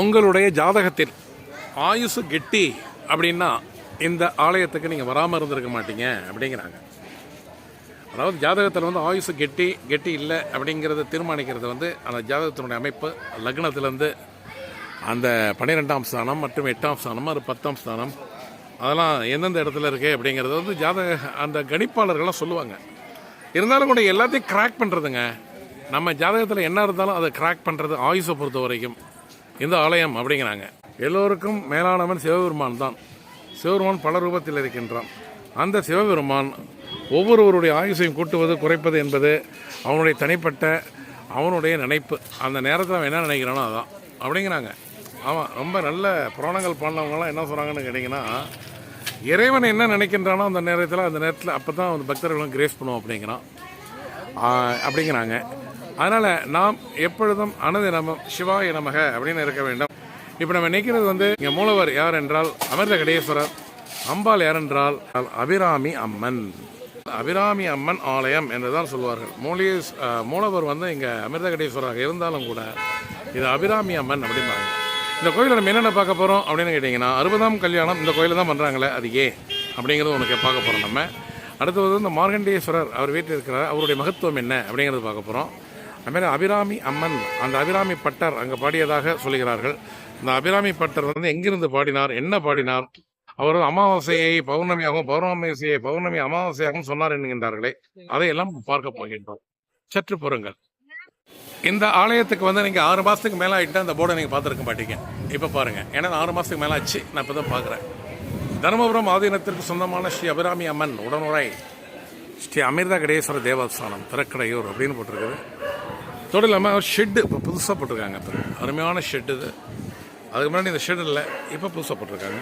உங்களுடைய ஜாதகத்தில் ஆயுசு கெட்டி அப்படின்னா இந்த ஆலயத்துக்கு நீங்கள் வராமல் இருந்திருக்க மாட்டீங்க அப்படிங்கிறாங்க. அதாவது ஜாதகத்தில் வந்து ஆயுசு கெட்டி கெட்டி இல்லை அப்படிங்கிறத தீர்மானிக்கிறது வந்து அந்த ஜாதகத்தினுடைய அமைப்பு. லக்னத்திலேருந்து அந்த பன்னிரெண்டாம் ஸ்தானம் மற்றும் எட்டாம் ஸ்தானம் அது பத்தாம் ஸ்தானம். அதெல்லாம் எந்தெந்த இடத்துல இருக்குது அப்படிங்கிறது வந்து ஜாதக அந்த கணிப்பாளர்கள்லாம் சொல்லுவாங்க. இருந்தாலும் கூட எல்லாத்தையும் கிராக் பண்ணுறதுங்க நம்ம ஜாதகத்தில் என்ன இருந்தாலும் அதை கிராக் பண்ணுறது ஆயுஷை பொறுத்த வரைக்கும். இந்த ஆலயம் அப்படிங்கிறாங்க. எல்லோருக்கும் மேலானவன் சிவபெருமான் தான். சிவபெருமான் பல ரூபத்தில் இருக்கின்றான். அந்த சிவபெருமான் ஒவ்வொருவருடைய ஆயுசையும் கூட்டுவது குறைப்பது என்பது அவனுடைய தனிப்பட்ட அவனுடைய நினைப்பு. அந்த நேரத்தில் அவன் என்ன நினைக்கிறானோ அதான். அப்படிங்கிறாங்க. ஆமாம் ரொம்ப நல்ல புராணங்கள் பாடினவங்களாம் என்ன சொல்கிறாங்கன்னு கேட்டிங்கன்னா இறைவன் என்ன நினைக்கின்றானோ அந்த நேரத்தில் அந்த நேரத்தில் அப்போ தான் அந்த பக்தர்களும் கிரேஸ் பண்ணுவோம் அப்படிங்கிறான். அப்படிங்கிறாங்க. அதனால் நாம் எப்பொழுதும் அனுதினமும் சிவாய நமக அப்படின்னு இருக்க வேண்டும். இப்போ நம்ம நிற்கிறது வந்து இங்கே மூலவர் யார் என்றால் அமிர்த கடேஸ்வரர். அம்பாள் யார் என்றால் அபிராமி அம்மன். அபிராமி அம்மன் ஆலயம் என்று தான் சொல்வார்கள். மூலிய மூலவர் வந்து இங்கே அமிர்த கடேஸ்வராக இருந்தாலும் கூட இது அபிராமி அம்மன் அப்படிம்பாங்க. இந்த கோயிலில் நம்ம என்னென்ன பார்க்க போகிறோம் அப்படின்னு கேட்டிங்கன்னா அறுபதாம் கல்யாணம் இந்த கோயிலில் தான் பண்ணுறாங்களே அது ஏன்? அப்படிங்கிறது உனக்கு பார்க்க போகிறோம் நம்ம. அடுத்தது வந்து இந்த மார்கண்டேஸ்வரர் அவர் வீட்டில் இருக்கிறார் அவருடைய மகத்துவம் என்ன அப்படிங்கிறது பார்க்க போகிறோம் அதுமாதிரி அபிராமி அம்மன் அந்த அபிராமி பட்டர் அங்கே பாடியதாக சொல்கிறார்கள் இந்த அபிராமி பட்டர் வந்து எங்கிருந்து பாடினார் என்ன பாடினார்? அவர் அமாவாசையை பௌர்ணமியாகவும் பௌர்ணமிசையை பௌர்ணமி அமாவாசையாகவும் சொன்னார் என்கின்றார்களே. அதையெல்லாம் பார்க்க போகின்றோம். சற்று பொறுங்கள். இந்த ஆலயத்துக்கு வந்து நீங்கள் ஆறு மாதத்துக்கு மேலே ஆகிட்டு அந்த போர்டை நீங்கள் பார்த்துருக்க மாட்டீங்க. இப்போ பாருங்கள் ஏன்னா நான் ஆறு மாதத்துக்கு மேலே ஆச்சு நான் இப்போ தான் பார்க்குறேன். தருமபுரம் ஆதீனத்திற்கு சொந்தமான ஸ்ரீ அபிராமி அம்மன் உடனுரை. ஸ்ரீ அமிர்த கடேஸ்வர தேவஸ்தானம் திறக்கடையூர் அப்படின்னு போட்டிருக்குது. தோட்டம் இல்லாமல் ஷெட்டு இப்போ புதுசாக போட்டிருக்காங்க இப்போ அருமையான ஷெட்டு இது. அதுக்கு முன்னாடி இந்த ஷெட் இல்லை. இப்போ புதுசாக போட்டிருக்காங்க.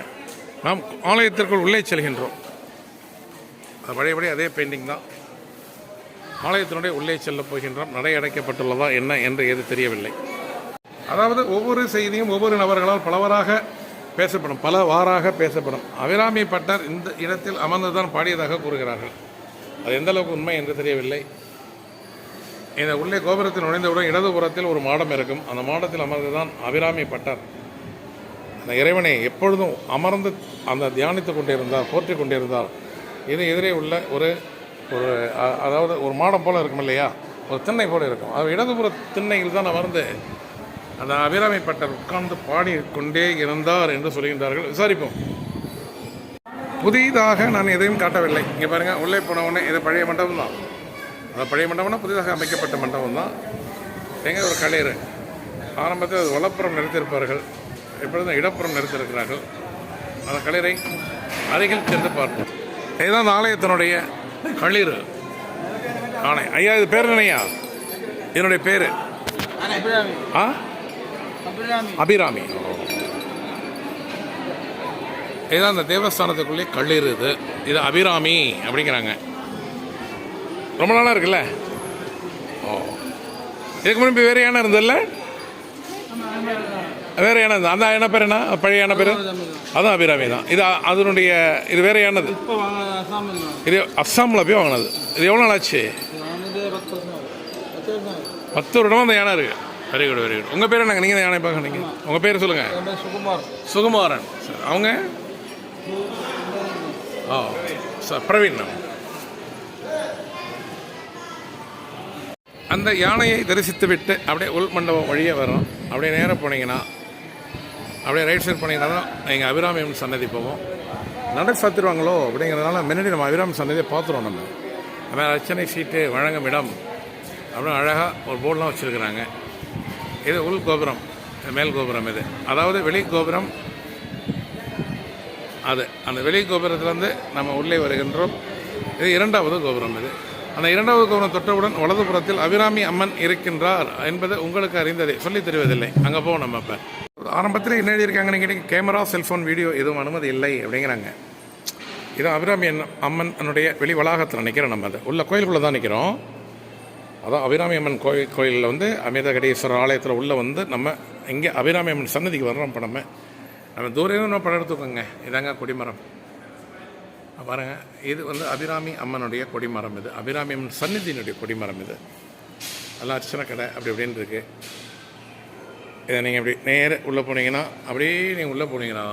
நாம் ஆலயத்திற்குள் உள்ளே செல்கின்றோம். அது பழையபடி அதே பெயிண்டிங் தான். ஆலயத்தினுடைய உள்ளே செல்ல போகின்றோம். நடை அடைக்கப்பட்டுள்ளதா என்ன என்று எது தெரியவில்லை. அதாவது ஒவ்வொரு செய்தியும் ஒவ்வொரு நபர்களால் பலவராக பேசப்படும். பல வாராக பேசப்படும். அபிராமி பட்டர் இந்த இடத்தில் அமர்ந்துதான் பாடியதாக கூறுகிறார்கள். அது எந்த அளவுக்கு உண்மை என்று தெரியவில்லை. இந்த உள்ளே கோபுரத்தில் நுழைந்தவுடன் இடதுபுறத்தில் ஒரு மாடம் இருக்கும். அந்த மாடத்தில் அமர்ந்துதான் அபிராமி பட்டர். அந்த இறைவனை எப்பொழுதும் அமர்ந்து அந்த தியானித்து கொண்டிருந்தார் போற்றி கொண்டிருந்தார். இது எதிரே உள்ள ஒரு ஒரு அதாவது ஒரு மாடம் போல இருக்கும் இல்லையா? ஒரு திண்ணை போல இருக்கும். அது இடதுபுற திண்ணையில் தான் அமர்ந்து அந்த அபிராமி பட்டர் உட்கார்ந்து பாடிக்கொண்டே இருந்தார் என்று சொல்கின்றார்கள். விசாரிப்போம். புதிதாக நான் எதையும் காட்டவில்லை. இங்கே பாருங்கள் உள்ளே போன உடனே இது பழைய மண்டபம் தான் அந்த பழைய மண்டபம்னா புதிதாக அமைக்கப்பட்ட மண்டபம் தான். எங்கே ஒரு களீர் ஆரம்பத்தில் அது வலப்புறம் நிறுத்தியிருப்பார்கள். இப்பொழுது இடப்புறம் நிறுத்தியிருக்கிறார்கள். அந்த களீரை அருகில் சென்று பார்ப்போம். இதுதான் அந்த ஆலயத்தினுடைய களீர் ஆணை ஐயா இது பேர் என்னையா? என்னுடைய பேர். ஆ? அபிராமி. இதுதான் அந்த தேவஸ்தானத்துக்குள்ளே கல்லீர் இது. இது அபிராமி அப்படிங்கிறாங்க. ரொம்ப நாளாக இருக்குல்ல? ஓ. இதுக்கு முன்னாடி வேறு யானை இருந்ததில்ல? வேறு யானை இருந்தது. அந்த யானை பேர் என்ன? பழைய யானை பேர்? அதுவும் அபிராமி தான். இது அதனுடைய இது வேறு யானது? இது அஸ்ஸாமில் போய் வாங்கினது. இது எவ்வளோ நாள் ஆச்சு? பத்து வருடமாக அந்த யானை இருக்குது வெரி குட் வெரி குட் உங்கள் பேர் என்னங்க? நீங்கள் யானை பார்க்குறீங்க உங்கள் பேர் சொல்லுங்கள் சுகுமாரன். சார் அவங்க? ஓ சார் பிரவீன். அந்த யானையை தரிசித்து விட்டு அப்படியே உள் மண்டபம் வழியே வரும். அப்படியே நேராக போனீங்கன்னா அப்படியே ரைட் சைடு போனீங்கன்னா தான் எங்கள் அபிராமி சன்னதி போவோம். நடை சாத்திடுவாங்களோ அப்படிங்கிறதுனால முன்னாடி நம்ம அபிராமி சன்னதியை பார்த்துருவோம் நம்ம. அதுமாதிரி அர்ச்சனை சீட்டு வழங்கும் இடம். அப்படின்னு அழகாக ஒரு போர்டெலாம் வச்சுருக்குறாங்க. இது உள் கோபுரம். மேல் கோபுரம் இது. அதாவது வெளி கோபுரம் அது. அந்த வெளி கோபுரத்துலேருந்து நம்ம உள்ளே வருகின்றோம். இது இரண்டாவது கோபுரம் இது. அந்த இரண்டாவது கோபுரம் தொட்டவுடன் வலதுபுறத்தில் அபிராமி அம்மன் இருக்கின்றார் என்பது உங்களுக்கு அறிந்ததே. சொல்லித் தெரிவதில்லை. அங்கே போவோம் நம்ம இப்போ ஆரம்பத்தில் என்ன எழுதியிருக்காங்கன்னு கேட்டிங்க? கேமரா செல்ஃபோன் வீடியோ எதுவும் அனுமதி இல்லை அப்படிங்கிறாங்க. இது அபிராமி அம்மனுடைய வெளி வளாகத்தில் நிற்கிறோம் நம்ம அது. உள்ள கோயிலுக்குள்ளே தான் நிற்கிறோம் அதான் அபிராமி அம்மன் கோயில் கோயிலில் வந்து அமிர்தகடீஸ்வரர் ஆலயத்தில் உள்ளே வந்து நம்ம இங்கே அபிராமி அம்மன் சன்னதிக்கு வர்றோம் இப்போ நம்ம. நம்ம தூரம் நம்ம படம் எடுத்துக்கோங்க. இதாங்க கொடிமரம். பாருங்க இது வந்து அபிராமி அம்மனுடைய கொடிமரம் இது. அபிராமி அம்மன் சந்நிதியினுடைய கொடிமரம் இது. எல்லாம் அர்ச்சனை கடை அப்படி இப்படின்னு இருக்குது இதை நீங்கள் இப்படி நேர உள்ளே போனீங்கன்னா அப்படியே நீங்கள் உள்ளே போனீங்கன்னா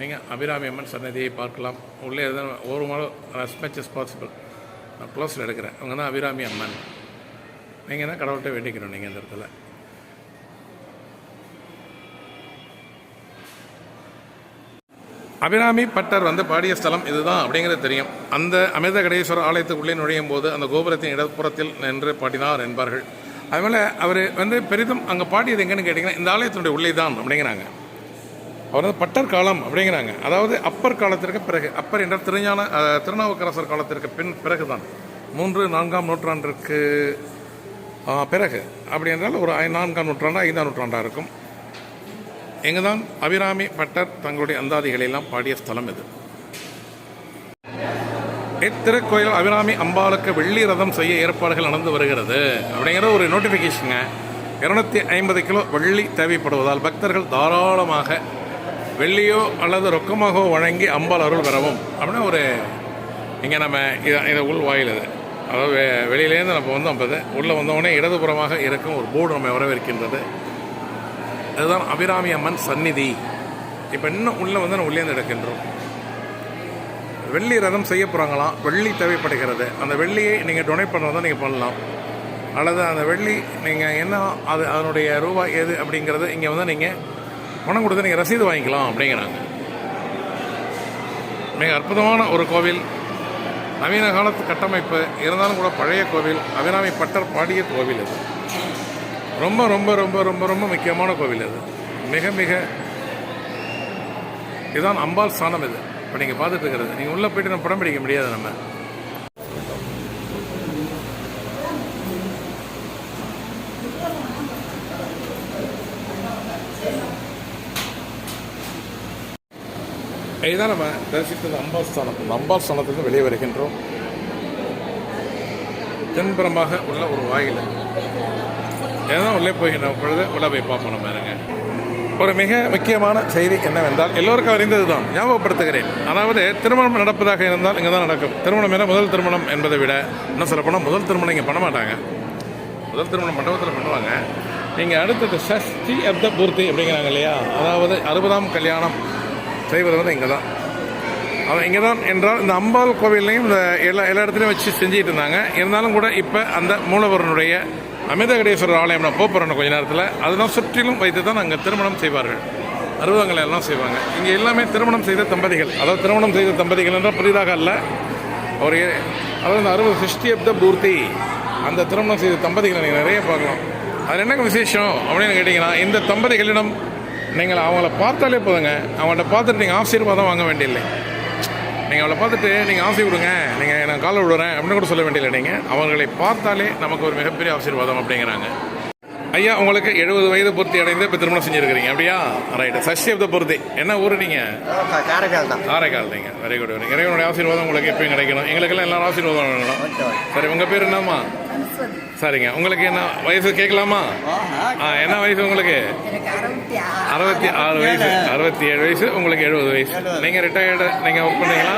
நீங்கள் அபிராமி அம்மன் சன்னதியை பார்க்கலாம். உள்ளே எதுவும் ஒரு மாதம் அஸ் மச் as பாசிபிள் நான் க்ளோஸில் எடுக்கிறேன். அவங்க தான் அபிராமி அம்மன். நீங்கள் தான் கடவுள்கிட்ட வேண்டிக்கணும் நீங்கள் இந்த இடத்துல? அபிராமி பட்டர் வந்து பாடிய ஸ்தலம் இதுதான் அப்படிங்கிறது தெரியும். அந்த அமிர்த கடேஸ்வரர் ஆலயத்துக்குள்ளே நுழையும் போது அந்த கோபுரத்தின் இடப்புறத்தில் நின்று பாடினார் என்பார்கள். அதுபோல் அவர் வந்து பெரிதும் அங்கே பாடியது எங்கன்னு கேட்டிங்கன்னா இந்த ஆலயத்தினுடைய உள்ளே தான் அப்படிங்கிறாங்க. அவர் வந்து பட்டர் காலம் அப்படிங்கிறாங்க. அதாவது அப்பர் காலத்திற்கு பிறகு அப்பர் என்ற திருஞான திருநாவுக்கரசர் காலத்திற்கு பின் பிறகு தான் மூன்று நான்காம் நூற்றாண்டிற்கு பிறகு. அப்படி என்றால் ஒரு ஐ- நான்காம் நூற்றாண்டு ஐந்தாம் நூற்றாண்டாக இருக்கும். எங்க தான் அபிராமி பட்டர் தங்களுடைய அந்தாதிகளை எல்லாம் பாடிய ஸ்தலம் இது. இத்திருக்கோயில் அபிராமி அம்பாளுக்கு வெள்ளி ரதம் செய்ய ஏற்பாடுகள் நடந்து வருகிறது. அப்படிங்கிற ஒரு நோட்டிஃபிகேஷனுங்க இருநூத்தி ஐம்பது கிலோ வெள்ளி தேவைப்படுவதால் பக்தர்கள் தாராளமாக வெள்ளியோ அல்லது ரொக்கமாகவோ வழங்கி அம்பாள் அருள் பெறவும். அப்படின்னு ஒரு இங்கே நம்ம இது இது உள் வாயில் இது. அதாவது வெ- வெளியிலேருந்து நம்ம வந்தோம் அப்போ உள்ளே வந்தவுடனே இடதுபுறமாக இருக்கும் ஒரு போர்டு நம்ம வரவேற்கின்றது. அதுதான் அபிராமி அம்மன் சந்நிதி. இப்போ இன்னும் உள்ளே வந்து நம்ம உள்ளேந்து எடுக்கின்றோம்? வெள்ளி ரதம் செய்ய போகிறாங்களாம் வெள்ளி தேவைப்படுகிறது. அந்த வெள்ளியை நீங்கள் டொனேட் பண்ணுறதா நீங்கள் பண்ணலாம். அல்லது அந்த வெள்ளி நீங்கள் என்ன அது அதனுடைய ரூபாய் எது அப்படிங்கிறது இங்கே வந்து நீங்கள் பணம் கொடுத்து நீங்கள் ரசீது வாங்கிக்கலாம் அப்படிங்கிறாங்க. மிக அற்புதமான ஒரு கோவில். நவீன காலத்து கட்டமைப்பு. இருந்தாலும் கூட பழைய கோவில். அபிராமி பட்டர் பாடிய கோவில் இது. ரொம்ப ரொம்ப ரொம்ப ரொம்ப ரொம்ப முக்கியமான கோவில் அது. மிக மிக இதுதான் அம்பாள் ஸ்தானம் இது. இப்போ நீங்கள் பார்த்துட்டு இருக்கிறது நீங்கள் உள்ளே போயிட்டு நம்ம படம் பிடிக்க முடியாது நம்ம. இதுதான் நம்ம தரிசித்தது அம்பாள் ஸ்தானம். அம்பாள் ஸ்தானத்திலிருந்து வெளியே வருகின்றோம். தென்புறமாக உள்ள ஒரு வாயில். ஏதான் உள்ளே போகின்ற பொழுது உள்ள போய் பார்ப்போம் நம்ம இருங்க. ஒரு மிக முக்கியமான செய்தி என்னவென்றால் எல்லோருக்கும் அறிந்தது தான் ஞாபகப்படுத்துகிறேன். அதாவது திருமணம் நடப்பதாக இருந்தால் இங்கே தான் நடக்கும். திருமணம் என முதல் திருமணம் என்பதை விட என்ன சொல்லப்போனால் முதல் திருமணம் இங்கே பண்ண மாட்டாங்க. முதல் திருமணம் மண்டபத்தில் பண்ணுவாங்க. நீங்கள் அடுத்தது சஷ்டி அப்த பூர்த்தி அப்படிங்கிறாங்க இல்லையா? அதாவது அறுபதாம் கல்யாணம் செய்வது வந்து இங்கே தான் அவன் இங்கே தான் என்றால் இந்த அம்பாள் கோவில்லையும் இந்த எல்லா எல்லா இடத்துலையும் வச்சு செஞ்சுட்டு இருந்தாங்க. இருந்தாலும் கூட இப்போ அந்த மூலவரனுடைய அமிர்தகடேஸ்வரர் ஆலயம் நான் போகிறேன் கொஞ்ச நேரத்தில். அதெல்லாம் சுற்றிலும் வைத்து தான் அங்கே திருமணம் செய்வார்கள். அறுபதங்களை எல்லாம் செய்வாங்க. இங்கே எல்லாமே திருமணம் செய்த தம்பதிகள். அதாவது திருமணம் செய்த தம்பதிகள் என்றால் புதிதாக அல்ல. ஒரு அதாவது இந்த அறுபது சிருஷ்டி அப்த பூர்த்தி அந்த திருமணம் செய்த தம்பதிகளை நீங்கள் நிறைய பார்க்கலாம் அது என்ன விசேஷம் அப்படின்னு கேட்டிங்கன்னா இந்த தம்பதிகளிடம் நீங்கள் அவங்கள பார்த்தாலே போதுங்க. அவங்கள்ட்ட பார்த்துட்டு நீங்கள் ஆசீர்வாதம் வாங்க வேண்டியதில்லை. நீங்கள் அவளை பார்த்துட்டு நீங்கள் ஆசை விடுங்க. நீங்கள் நான் காலை விடுறேன் அப்படின்னு கூட சொல்ல வேண்டியதில்லை. நீங்கள் அவர்களை பார்த்தாலே நமக்கு ஒரு மிகப்பெரிய ஆசீர்வாதம் அப்படிங்கிறாங்க. ஐயா உங்களுக்கு எழுபது வயது பூர்த்தி அடைந்து இப்போ திருமணம் செஞ்சுருக்கிறீங்க. அப்படியா? ரைட்டு சஷ்டி அப்த பூர்த்தி. என்ன ஊர் நீங்கள் காரைக்கால் தான். காரைக்கால் நீங்க. வெரி குட் இறைவனுடைய ஆசீர்வாதம் உங்களுக்கு எப்பயும் கிடைக்கணும். எங்களுக்கெல்லாம் எல்லாரும் ஆசீர்வாதம் வேணும் சரி உங்க பேர் என்னம்மா? சரிங்க. உங்களுக்கு என்ன வயசு கேட்கலாமா? ஆ என்ன வயசு உங்களுக்கு? அறுபத்தி ஆறு. வயசு. அறுபத்தி ஏழு வயசு. உங்களுக்கு எழுபது வயசு. நீங்க ரிட்டையர்டு நீங்க ஒர்க் பண்ணீங்களா?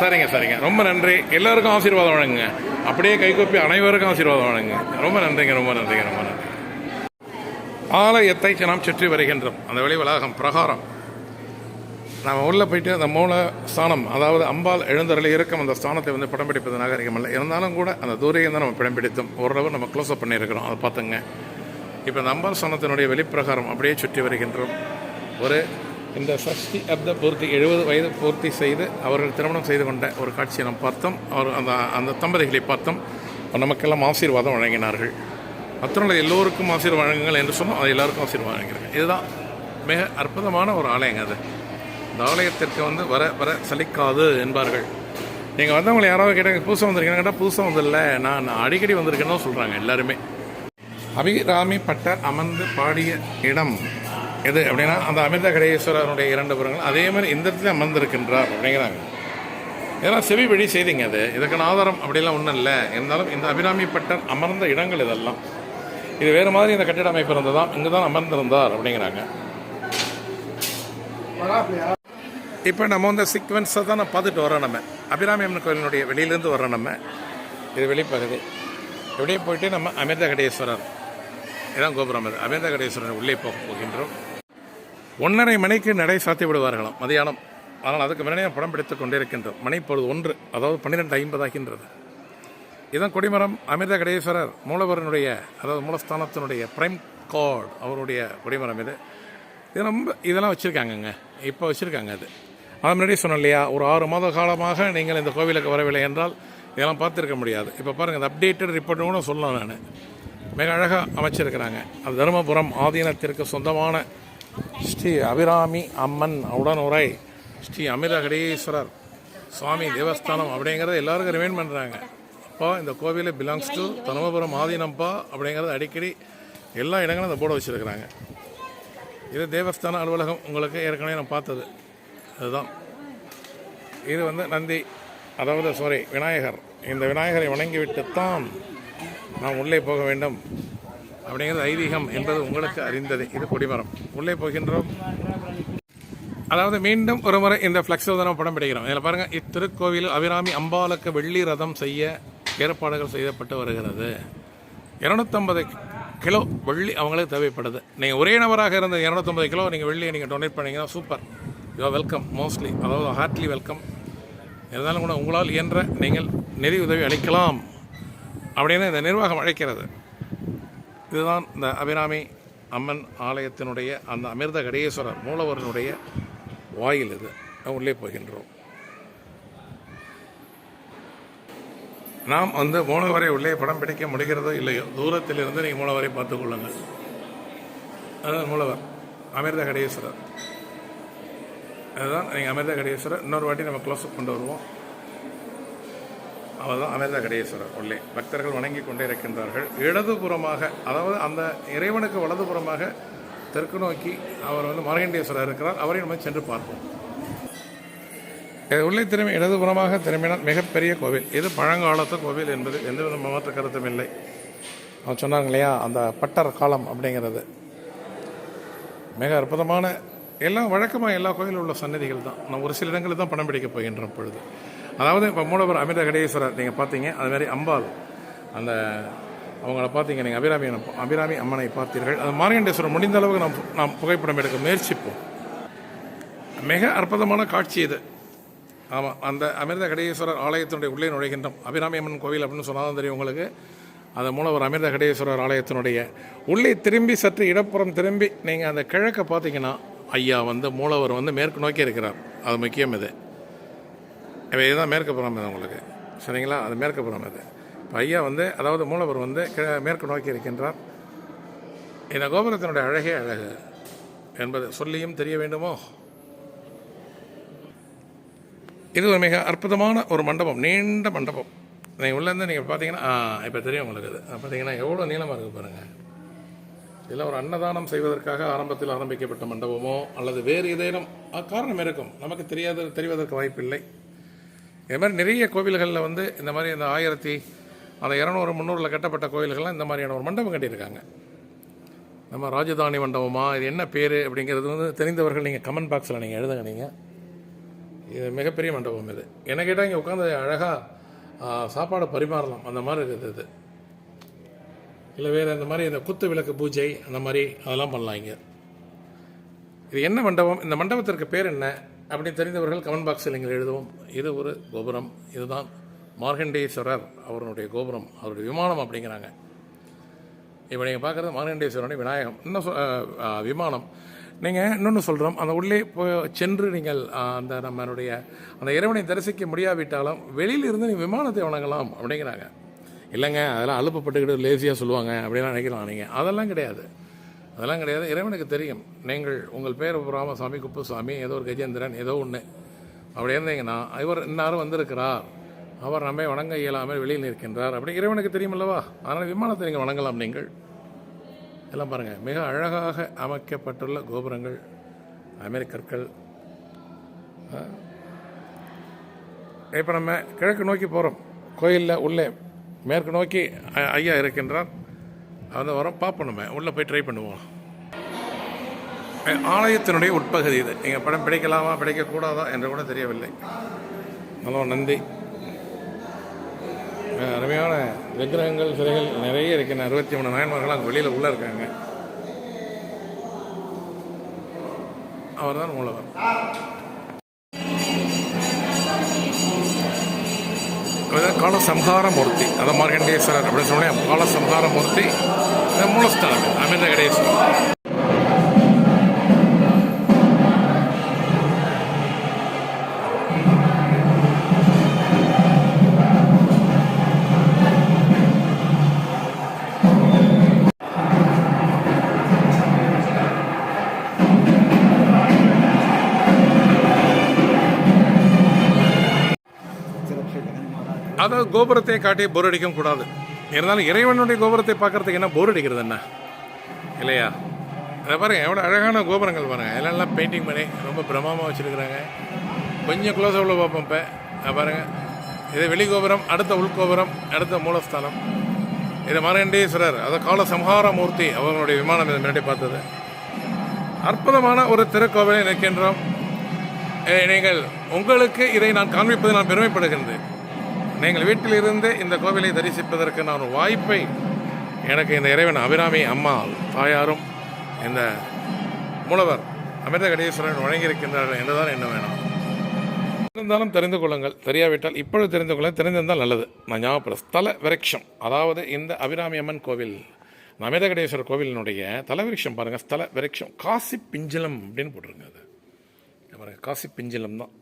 சரிங்க சரிங்க. ரொம்ப நன்றி. எல்லாருக்கும் ஆசீர்வாதம் வழங்குங்க. அப்படியே கைகூப்பி அனைவருக்கும் ஆசீர்வாதம் வழங்குங்க. ரொம்ப நன்றிங்க ரொம்ப நன்றிங்க ரொம்ப நன்றி ஆலயத்தை நாம் சுற்றி வருகின்றோம். அந்த வெளி வளாகம் பிரகாரம். நாம் உள்ளே போயிட்டு அந்த மூல ஸ்தானம் அதாவது அம்பாள் எழுந்தருளி இருக்கும் அந்த ஸ்தானத்தை வந்து படம் பிடிப்பது நாகரிகம் இல்லை. இருந்தாலும் கூட அந்த தூரையும் தான் நம்ம படம் பிடித்தோம் ஓரளவு நம்ம க்ளோஸ் அப் பண்ணியிருக்கிறோம். அதை பார்த்துங்க. இப்போ இந்த அம்பாள் ஸ்தானத்தினுடைய வெளிப்பிரகாரம் அப்படியே சுற்றி வருகின்றோம். ஒரு இந்த சஷ்டி அப்த பூர்த்தி எழுபது வயது பூர்த்தி செய்து அவர்கள் திருமணம் செய்து கொண்ட ஒரு காட்சியை நாம் பார்த்தோம். அவர் அந்த அந்த தம்பதிகளை பார்த்தோம். நமக்கெல்லாம் ஆசீர்வாதம் வழங்கினார்கள். அத்தனை எல்லோருக்கும் ஆசீர்வாதங்கள் வழங்குங்கள் என்று சொன்னோம் அது எல்லாருக்கும் ஆசீர்வாதம் வழங்கினார்கள் இதுதான் மிக அற்புதமான ஒரு ஆலயங்க அது. இந்த ஆலயத்திற்கு வந்து வர வர சலிக்காது என்பார்கள். நீங்கள் வந்தவங்களை யாராவது கேட்டாங்க புதுசாக வந்திருக்கீங்க கேட்டால் புதுசாக வந்தில்ல நான் நான் அடிக்கடி வந்திருக்கேன்னு சொல்கிறாங்க எல்லாருமே. அபிராமி பட்டர் அமர்ந்து பாடிய இடம் எது அப்படின்னா அந்த அமிர்த கடேஸ்வரருடைய இரண்டு புறங்கள். அதே மாதிரி இந்த இடத்துல அமர்ந்திருக்கின்றார் அப்படிங்கிறாங்க. இதெல்லாம் செவி வழி செய்திங்க அது. இதுக்கான ஆதாரம் அப்படிலாம் ஒன்றும் இல்லை. இருந்தாலும் இந்த அபிராமி பட்டர் அமர்ந்த இடங்கள் இதெல்லாம். இது வேறு மாதிரி இந்த கட்டிட அமைப்பு இருந்ததான் இங்கே தான் அமர்ந்திருந்தார் அப்படிங்கிறாங்க. இப்போ நம்ம வந்து சீக்வன்ஸை தான் நான் பார்த்துட்டு வரோம் நம்ம. அபிராமி அம்மன் கோயிலினுடைய வெளியிலேருந்து வரோம் நம்ம. இது வெளிப்பகுதி. இப்படியே போயிட்டு நம்ம அமிர்த கடேஸ்வரர் இதான் கோபுரம் இது அமிர்த கடேஸ்வரர் உள்ளே போக போகின்றோம். ஒன்றரை மணிக்கு நடை சாத்தி விடுவார்களாம். மதியானம். ஆனால் அதுக்கு முன்னாடியே படம் பிடித்துக் கொண்டிருக்கின்றோம். மணி இப்பொழுது ஒன்று. அதாவது பன்னிரெண்டு ஐம்பதாகின்றது இதான் கொடிமரம் அமிர்த கடேஸ்வரர் மூலவரனுடைய அதாவது மூலஸ்தானத்தினுடைய பிரைம் கார்டு அவருடைய கொடிமரம் இது. இது ரொம்ப இதெல்லாம் வச்சுருக்காங்கங்க. இப்போ வச்சுருக்காங்க அது. அது முன்னாடி சொன்னேன் இல்லையா ஒரு ஆறு மாத காலமாக நீங்கள் இந்த கோவிலுக்கு வரவில்லை என்றால் இதெல்லாம் பார்த்துருக்க முடியாது. இப்போ பாருங்கள் இந்த அப்டேட்டட் ரிப்போர்ட் கூட சொல்லலாம் நான். மிக அழகாக அமைச்சிருக்கிறாங்க. அது தருமபுரம் ஆதீனத்திற்கு சொந்தமான ஸ்ரீ அபிராமி அம்மன் உடனுரை ஸ்ரீ அமிரகடீஸ்வரர் சுவாமி தேவஸ்தானம் அப்படிங்கிறத எல்லாருக்கும் ரிமைண்ட் பண்ணுறாங்க அப்பா இந்த கோவிலை பிலாங்ஸ் டு தருமபுரம் ஆதீனம்ப்பா அப்படிங்கிறது அடிக்கடி எல்லா இடங்களும் அந்த போர்டை வச்சுருக்கிறாங்க. இது தேவஸ்தான அலுவலகம் உங்களுக்கு ஏற்கனவே நான் பார்த்தது. அதுதான். இது வந்து நந்தி அதாவது சாரி விநாயகர். இந்த விநாயகரை வணங்கிவிட்டுத்தான் நாம் உள்ளே போக வேண்டும். அப்படிங்கிறது ஐதீகம் என்பது உங்களுக்கு அறிந்தது. இது கொடிமரம். உள்ளே போகின்றோம். அதாவது மீண்டும் ஒரு முறை இந்த ஃப்ளெக்ஸில் தான் படம் பிடிக்கிறோம். இதில் பாருங்கள் இத்திருக்கோவில் அபிராமி அம்பாளுக்கு வெள்ளி ரதம் செய்ய ஏற்பாடுகள் செய்யப்பட்டு வருகிறது. இரநூத்தம்பது கிலோ வெள்ளி அவங்களுக்கு தேவைப்படுது. நீங்கள் ஒரே நபராக இருந்த இரநூத்தம்பது கிலோ நீங்கள் வெள்ளியை நீங்கள் டொனேட் பண்ணிங்கன்னா super. You are welcome mostly அதாவது ஹார்ட்லி வெல்கம் இருந்தாலும் கூட உங்களால் இயன்ற நீங்கள் நிதி உதவி அளிக்கலாம் அப்படின்னு இந்த நிர்வாகம் அழைக்கிறது. இதுதான் இந்த அபிராமி அம்மன் ஆலயத்தினுடைய அந்த அமிர்த கடேஸ்வரர் மூலவரனுடைய வாயில் இது. உள்ளே போகின்றோம். நாம் வந்து மூலவரை உள்ளே படம் பிடிக்க முடிகிறதோ இல்லையோ தூரத்திலிருந்து நீங்கள் மூலவரை பார்த்துக்கொள்ளுங்கள் அதுதான் மூலவர் அமிர்த கடேஸ்வரர். அதுதான் நீங்கள் அமிர்த கடேஸ்வரர் இன்னொரு வாட்டி நம்ம க்ளோஸ் கொண்டு வருவோம். அவர் தான் அமிர்த கடேஸ்வரர் உள்ளே பக்தர்கள் வணங்கி கொண்டே இருக்கின்றார்கள். இடதுபுறமாக அதாவது அந்த இறைவனுக்கு வலதுபுறமாக தெற்கு நோக்கி அவர் வந்து மரகண்டேஸ்வரர் இருக்கிறார். அவரையும் நம்ம சென்று பார்ப்போம். இது உள்ளே திரும்பி இடதுபுறமாக திரும்பினால் மிகப்பெரிய கோவில். இது பழங்காலத்து கோவில் என்பது எந்த வித மாற்று கருத்தும் இல்லை. அவர் சொன்னாங்க இல்லையா? அந்த பட்டர் காலம் அப்படிங்கிறது. மிக அற்புதமான எல்லாம் வழக்கமாக எல்லா கோயிலும் உள்ள சன்னதிகள் தான். நான் ஒரு சில இடங்களில் தான் படம் பிடிக்க போகின்றோம் பொழுது. அதாவது இப்போ மூலவர் அமிர்த கடேஸ்வரர் நீங்கள் பார்த்தீங்க அது மாதிரி அம்பாள் அந்த அவங்கள பார்த்தீங்க நீங்கள் அபிராமி அபிராமி அம்மனை பார்த்தீர்கள். அது மார்கண்டேஸ்வரர் முடிந்த அளவுக்கு நாம் நாம் புகைப்படம் எடுக்க முயற்சிப்போம். மிக அற்புதமான காட்சி இது. ஆமாம் அந்த அமிர்த கடேஸ்வரர் ஆலயத்தினுடைய உள்ளே நுழைகின்றோம். அபிராமி அம்மன் கோவில் அப்படின்னு சொன்னாலும் தெரியும் உங்களுக்கு. அந்த மூலவர் அமிர்த கடேஸ்வரர் ஆலயத்தினுடைய உள்ளே திரும்பி சற்று இடப்புறம் திரும்பி நீங்கள் அந்த கிழக்கை பார்த்தீங்கன்னா ஐயா வந்து மூலவர் வந்து மேற்கு நோக்கி இருக்கிறார். அது முக்கியம் இது. இப்போ இதுதான் மேற்கு புறம் இது உங்களுக்கு. சரிங்களா? அது மேற்கு புறம் இது. இப்போ ஐயா வந்து அதாவது மூலவர் வந்து கிழ மேற்கு நோக்கி இருக்கின்றார். இந்த கோபுரத்தினுடைய அழகே அழகு என்பது சொல்லியும் தெரிய வேண்டுமோ? இது ஒரு மிக அற்புதமான ஒரு மண்டபம் நீண்ட மண்டபம். நீங்கள் உள்ளேருந்து நீங்கள் பார்த்தீங்கன்னா இப்போ தெரியும் உங்களுக்கு இது. பார்த்தீங்கன்னா எவ்வளோ நீளமாக இருக்குது பாருங்கள் இதில் ஒரு அன்னதானம் செய்வதற்காக ஆரம்பத்தில் ஆரம்பிக்கப்பட்ட மண்டபமோ அல்லது வேறு ஏதேனும் காரணம் இருக்கும். நமக்கு தெரியாத தெரிவதற்கு வாய்ப்பில்லை. இது மாதிரி நிறைய கோவில்களில் வந்து இந்த மாதிரி இந்த ஆயிரத்தி அந்த இரநூறு முந்நூறில் கட்டப்பட்ட கோவில்கள்லாம் இந்த மாதிரியான ஒரு மண்டபம் கட்டியிருக்காங்க. நம்ம ராஜதானி மண்டபமா? இது என்ன பேர்? அப்படிங்கிறது வந்து தெரிந்தவர்கள் நீங்கள் கமெண்ட் பாக்ஸில் நீங்கள் எழுதுங்க நீங்கள் இது மிகப்பெரிய மண்டபம் இது. என்ன கேட்டால் இங்கே உட்காந்து அழகாக சாப்பாடு பரிமாறலாம். அந்த மாதிரி இருக்குது இது. இல்லை வேறு இந்த மாதிரி இந்த குத்து விளக்கு பூஜை அந்த மாதிரி அதெல்லாம் பண்ணலாம் இங்கே இது என்ன மண்டபம்? இந்த மண்டபத்திற்கு பேர் என்ன? அப்படின்னு தெரிந்தவர்கள் கமெண்ட் பாக்ஸில் நீங்கள் எழுதுவோம். இது ஒரு கோபுரம். இதுதான் மார்கண்டேஸ்வரர் அவருடைய கோபுரம். அவருடைய விமானம் அப்படிங்கிறாங்க. இப்போ நீங்கள் பார்க்குறது மார்கண்டேஸ்வரனுடைய விநாயகம். இன்னும் விமானம். நீங்கள் இன்னொன்று சொல்கிறோம் அந்த உள்ளே போய் சென்று நீங்கள் அந்த நம்மளுடைய அந்த இறைவனை தரிசிக்க முடியாவிட்டாலும் வெளியிலிருந்து நீங்கள் விமானத்தை வணங்கலாம் அப்படிங்கிறாங்க. இல்லைங்க அதெல்லாம் அலுப்பப்பட்டுக்கிட்டு லேசியாக சொல்லுவாங்க அப்படிலாம் நினைக்கலாம் நீங்கள் அதெல்லாம் கிடையாது. அதெல்லாம் கிடையாது. இறைவனுக்கு தெரியும். நீங்கள் உங்கள் பேர் ராமசாமி குப்புசாமி ஏதோ ஒரு கஜேந்திரன் ஏதோ ஒன்று அப்படி இருந்தீங்கன்னா இவர் இன்னாரும் வந்திருக்கிறார். அவர் நம்மை வணங்க இயலாமல் வெளியில் நிற்கின்றார். அப்படி இறைவனுக்கு தெரியும் அல்லவா? அதனால் விமானத்தை நீங்கள் வணங்கலாம் நீங்கள். எல்லாம் பாருங்கள் மிக அழகாக அமைக்கப்பட்டுள்ள கோபுரங்கள் அமெரிக்கற்கள் இப்போ நம்ம கிழக்கு நோக்கி போகிறோம் கோயிலில் உள்ளே. மேற்கு நோக்கி ஐயா இருக்கின்றார். அந்த வரோம் பார்ப்போம் நம்ம உள்ளே போய் ட்ரை பண்ணுவோம். ஆலயத்தினுடைய உட்பகுதி இது. நீங்கள் படம் பிடிக்கலாமா பிடிக்கக்கூடாதா என்று கூட தெரியவில்லை. ஹலோ நந்தி. அருமையான விக்கிரகங்கள் சிலைகள் நிறைய இருக்கின்றன. அறுபத்தி மூணு நாயன்மார்கள் அங்கே வெளியில் உள்ளே இருக்காங்க. அவர்தான் மூலவர். அதுதான் கால சம்ஹார மூர்த்தி அதை மார்கண்டேஸ்வரர் அப்படின்னு சொன்னேன் கால சம்ஹார மூர்த்தி இது மூலஸ்தானம் இது, அமிர்த கடேஸ்வரர் அதாவது கோபுரத்தை காட்டி போர் அடிக்க கூடாது. இருந்தாலும் இறைவனுடைய கோபுரத்தை பார்க்கறதுக்கு என்ன போர் அடிக்கிறது என்ன? இல்லையா? அதை பாருங்க எவ்வளோ அழகான கோபுரங்கள் பாருங்க. எல்லாம் பெயிண்டிங் பண்ணி ரொம்ப பிரமாமாக வச்சுருக்குறாங்க. கொஞ்சம் க்ளோஸ் உள்ள பார்ப்போம் இப்போ. அதை பாருங்க. இது வெளிகோபுரம் அடுத்த உள்கோபுரம் அடுத்த மூலஸ்தானம். இது மாரண்டீஸ்வரர் அதை கால சம்ஹார மூர்த்தி அவங்களுடைய விமானம் இது முன்னாடி பார்த்தது. அற்புதமான ஒரு திருக்கோவிலை நிற்கின்றோம் ஏ, நீங்கள் உங்களுக்கு இதை நான் காண்பிப்பது நான் பெருமைப்படுகின்றேன். நீங்கள் வீட்டிலிருந்து இந்த கோவிலை தரிசிப்பதற்கு நான் ஒரு வாய்ப்பை எனக்கு இந்த இறைவன் அபிராமி அம்மா தாயாரும் இந்த மூலவர் அமிர்த கடீஸ்வரன் வழங்கியிருக்கின்றார்கள் என்றுதான் என்ன வேணும். இருந்தாலும் தெரிந்து கொள்ளுங்கள். தெரியாவிட்டால் இப்பொழுது தெரிந்து கொள்ள தெரிந்திருந்தால் நல்லது. நான் ஞாபகப்படுற ஸ்தல விரக்ஷம். அதாவது இந்த அபிராமி அம்மன் கோவில் இந்த அமிர்த கோவிலினுடைய தலைவிருஷம் பாருங்கள் ஸ்தல விரக்ஷம். காசி பிஞ்சிலம் அப்படின்னு போட்டிருங்க அது. பாருங்கள் காசி பிஞ்சிலம் தான்.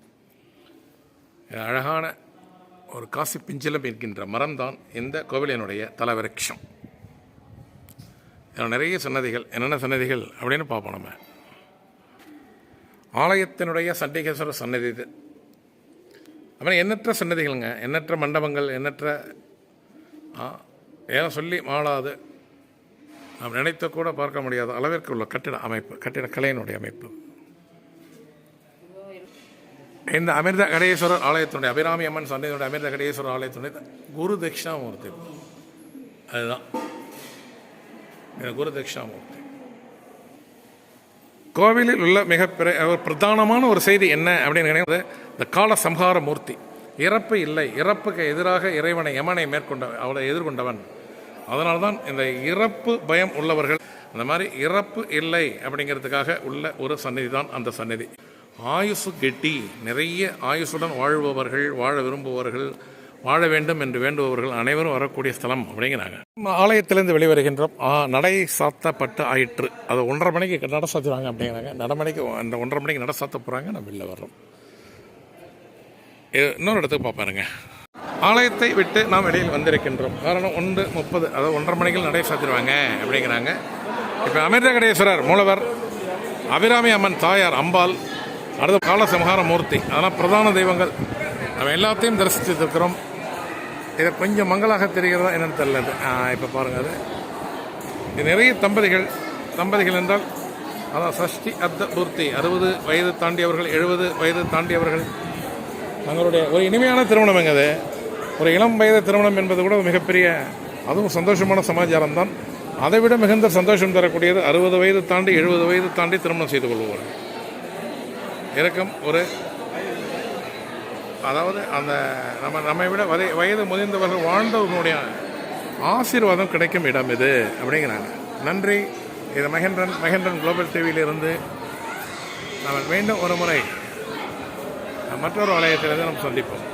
அழகான ஒரு காசி பிஞ்சிலம் இருக்கின்ற மரம் தான் இந்த கோவிலினுடைய தலவிரக்ஷம் இதில் நிறைய சன்னதிகள் என்னென்ன சன்னதிகள் அப்படின்னு பார்ப்போம் நம்ம. ஆலயத்தினுடைய சண்டிகேஸ்வரர் சன்னதி இது. அப்புறம் எண்ணற்ற சன்னதிகளுங்க. எண்ணற்ற மண்டபங்கள் எண்ணற்ற ஆ, சொல்லி மாளாது. நாம் நினைத்த கூட பார்க்க முடியாத அளவிற்கு உள்ள கட்டிட அமைப்பு கட்டிட கலையினுடைய அமைப்பு. இந்த அமிர்த கடேஸ்வரர் ஆலயத்தினுடைய அபிராமி அம்மன் சந்தையினுடைய அமிர்த கடேஸ்வரர் ஆலயத்தினுடைய குரு தட்சிணாமூர்த்தி. அதுதான். இந்த குரு தட்சிணாமூர்த்தி. கோவிலில் உள்ள மிக ஒரு பிரதானமான ஒரு செய்தி என்ன அப்படின்னு நினைக்கிறது இந்த கால சம்ஹார மூர்த்தி. இறப்பு இல்லை. இறப்புக்கு எதிராக இறைவனை யமனை மேற்கொண்ட அவளை எதிர்கொண்டவன். அதனால்தான் இந்த இறப்பு பயம் உள்ளவர்கள் அந்த மாதிரி இறப்பு இல்லை அப்படிங்கிறதுக்காக உள்ள ஒரு சந்நிதி தான் அந்த சந்நிதி. ஆயுசு கெட்டி நிறைய ஆயுசுடன் வாழ்பவர்கள் வாழ விரும்புபவர்கள் வாழ வேண்டும் என்று வேண்டுபவர்கள் அனைவரும் வரக்கூடிய ஸ்தலம் அப்படிங்கிறாங்க. நம்ம ஆலயத்திலேருந்து வெளிவருகின்றோம் நடை சாத்தப்பட்டு ஆயிற்று. அதை ஒன்றரை மணிக்கு நட சாத்துறாங்க அப்படிங்கிறாங்க. நட மணிக்கு அந்த ஒன்றரை மணிக்கு நட சாத்த போகிறாங்க நம்ம வெளில வர்றோம். இன்னொரு இடத்துக்கு பார்ப்பாருங்க ஆலயத்தை விட்டு நாம் இடையில் வந்திருக்கின்றோம். காரணம் ஒன்று முப்பது அதாவது ஒன்றரை மணிக்கு நடை சாத்திடுவாங்க அப்படிங்கிறாங்க. இப்போ அமிர்த கடேஸ்வரர் மூலவர் அபிராமி அம்மன் தாயார் அம்பாள் அடுத்த காலசம்ஹார மூர்த்தி. அதெல்லாம் பிரதான தெய்வங்கள். நம்ம எல்லாத்தையும் தரிசித்திருக்கிறோம் இதை கொஞ்சம் மங்களாக தெரிகிறதா என்னென்னு தெரியல இப்போ பாருங்கள் அது. இது நிறைய தம்பதிகள். தம்பதிகள் என்றால் அதான் சஷ்டி அர்த்த பூர்த்தி அறுபது வயது தாண்டியவர்கள் எழுபது வயது தாண்டியவர்கள். தங்களுடைய ஒரு இனிமையான திருமணம் எங்கது ஒரு இளம் வயது திருமணம் என்பது கூட மிகப்பெரிய அதுவும் சந்தோஷமான சமாச்சாரம் தான் அதை விட மிகுந்த சந்தோஷம் தரக்கூடியது அறுபது வயது தாண்டி எழுபது வயது தாண்டி திருமணம் செய்து கொள்வார்கள் இறக்கம் ஒரு அதாவது அந்த நம்ம நம்மை விட வதை வயது முதிர்ந்தவர்கள் வாழ்ந்தவர்களுடைய ஆசீர்வாதம் கிடைக்கும் இடம் இது அப்படிங்கிறாங்க. நன்றி. இது மகேந்திரன் மகேந்திரன் குளோபல் டிவியிலிருந்து நாம் மீண்டும் ஒரு முறை மற்றொரு ஆலயத்திலிருந்து நாம் சந்திப்போம்.